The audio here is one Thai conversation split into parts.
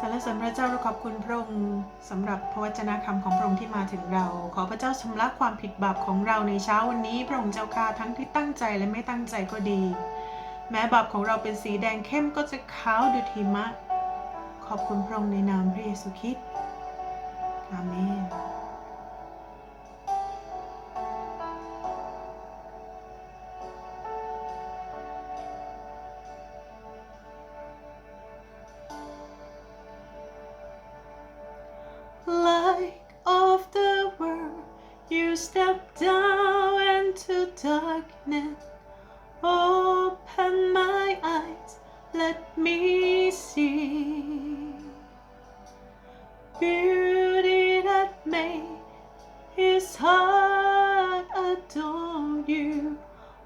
สรรเสริญพระเจ้าและขอบคุณพระองค์สำหรับพระวจนะคำของพระองค์ที่มาถึงเรา ขอพระเจ้าชำระความผิดบาปของเราในเช้าวันนี้ พระองค์เจ้าค่าทั้งที่ตั้งใจและไม่ตั้งใจก็ดี แม้บาปของเราเป็นสีแดงเข้มก็จะขาวดุทิมะ ขอบคุณพระองค์ในนามพระเยซูคริสต์อาเมน darkness. Open my eyes, let me see beauty that made his heart adore you.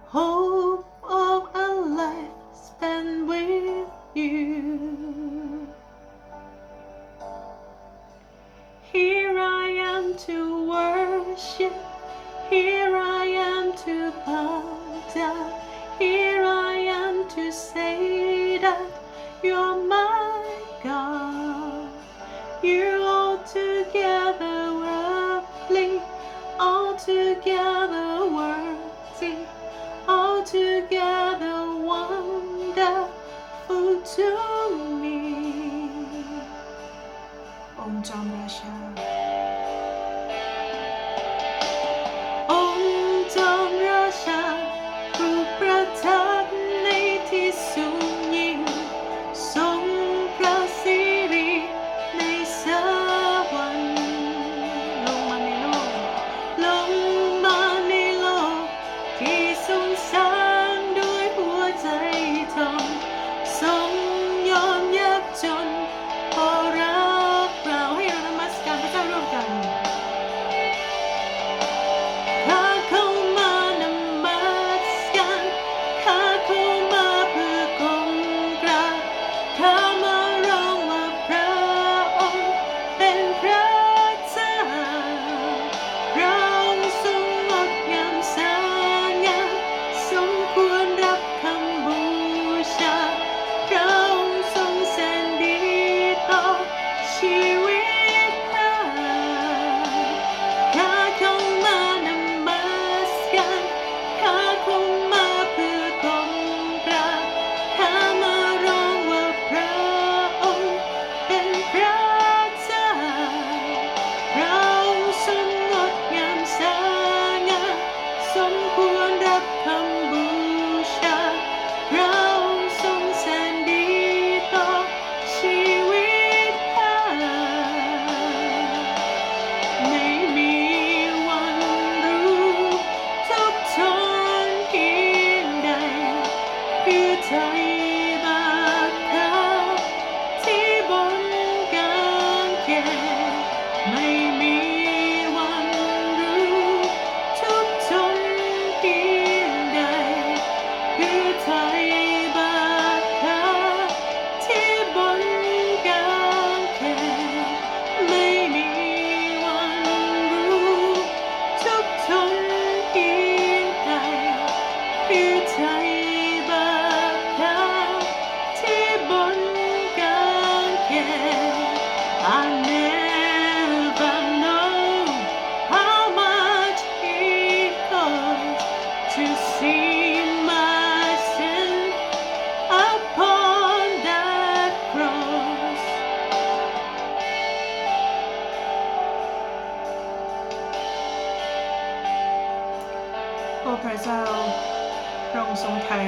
Hope of a life spent with you. Here I am to worship. Here to bow down. Here I am to say that you're my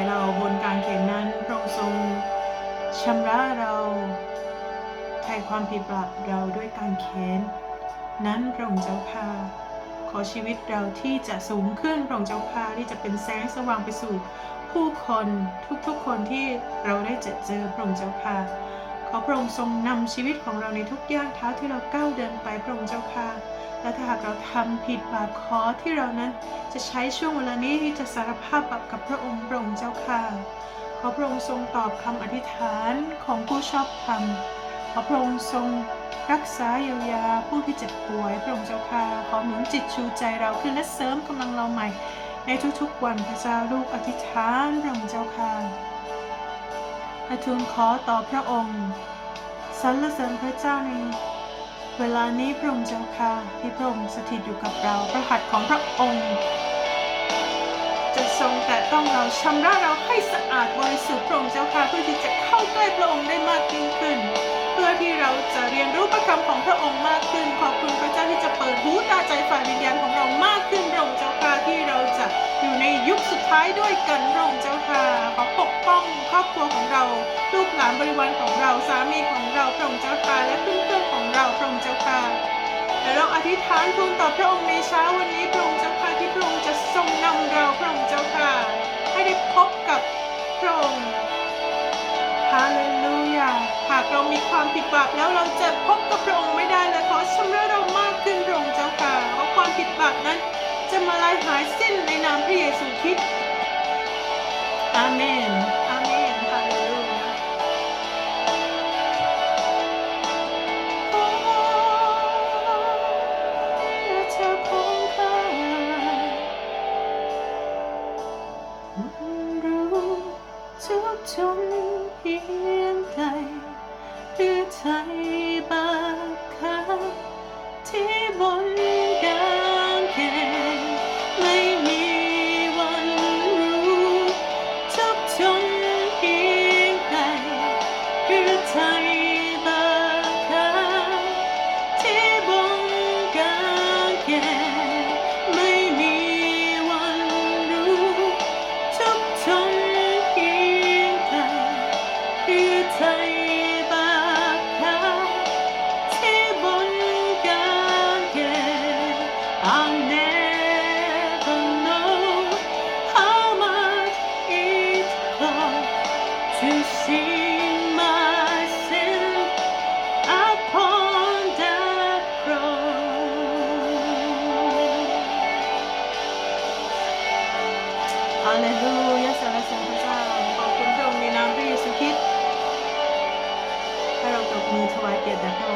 เราบนกางเขนนั้นพระองค์ทรงชำระเราไถ่ความผิดบาปเราด้วยกางเขนนั้นพระองค์เจ้าค่ะขอชีวิตเราที่จะสูงขึ้นพระองค์เจ้าค่ะที่จะเป็นแสงสว่างไปสู่ผู้คนทุกๆคนที่เราได้เจอเจอพระองค์เจ้าค่ะขอพระองค์ทรงนำชีวิตของเราในทุกย่างเท้าที่เราก้าวเดินไปพระองค์เจ้าค่ะ และถ้าหากเราทำผิดบาปขอที่เรานั้นจะใช้ช่วงเวลานี้ที่จะสารภาพบาปกับพระองค์พระองค์เจ้าค่ะขอพระองค์ทรงตอบคำอธิษฐานของผู้ชอบธรรมขอพระองค์ทรงรักษาเยียวยาผู้ที่เจ็บป่วยพระองค์เจ้าค่ะขอหนุนจิตชูใจเราขึ้นและเสริมกำลังเราใหม่ ในทุกๆวันพระเจ้าลูกอธิษฐานพระองค์เจ้าค่ะและทูลขอต่อพระองค์สสรรเสริญพระเจ้าใน เวลานี้พระองค์เจ้าค่ะที่พระองค์สถิตอยู่กับเราพระหัตถ์ของพระองค์ จะทรงแต่ต้องเราชำระเราให้สะอาดบริสุทธิ์พระองค์เจ้าค่ะเพื่อที่จะเข้าใกล้พระองค์ได้มากยิ่งขึ้น เพื่อที่เราจะเรียนรู้พระคำของพระองค์มากขึ้น ขอบคุณพระเจ้าที่จะเปิดหูตาใจฝ่ายวิญญาณของเรามากขึ้นพระองค์เจ้าค่ะที่เราจะอยู่ในยุคสุดท้ายด้วยกันพระองค์เจ้าค่ะขอปกป้องครอบครัวของเรา ลูกหลานบริวารของเราสามีของเราพระองค์เจ้าค่ะและเพื่อนๆของ เราพระองค์เจ้าค่ะและเราอธิษฐานทูลต่อพระองค์ในเช้าวันนี้พระองค์เจ้าค่ะที่พระองค์จะทรงนำเราพระองค์เจ้าค่ะให้ได้พบกับพระองค์ฮาเลลูยาหากเรามีความผิดบาปแล้วเราจะพบกับพระองค์ไม่ได้เลยขอชำระเรามากขึ้นพระองค์เจ้าค่ะขอความผิดบาปนั้น จะมาลายหายสิ้นในนามพระเยซูคริสต์อาเมน সবাইকে দেখা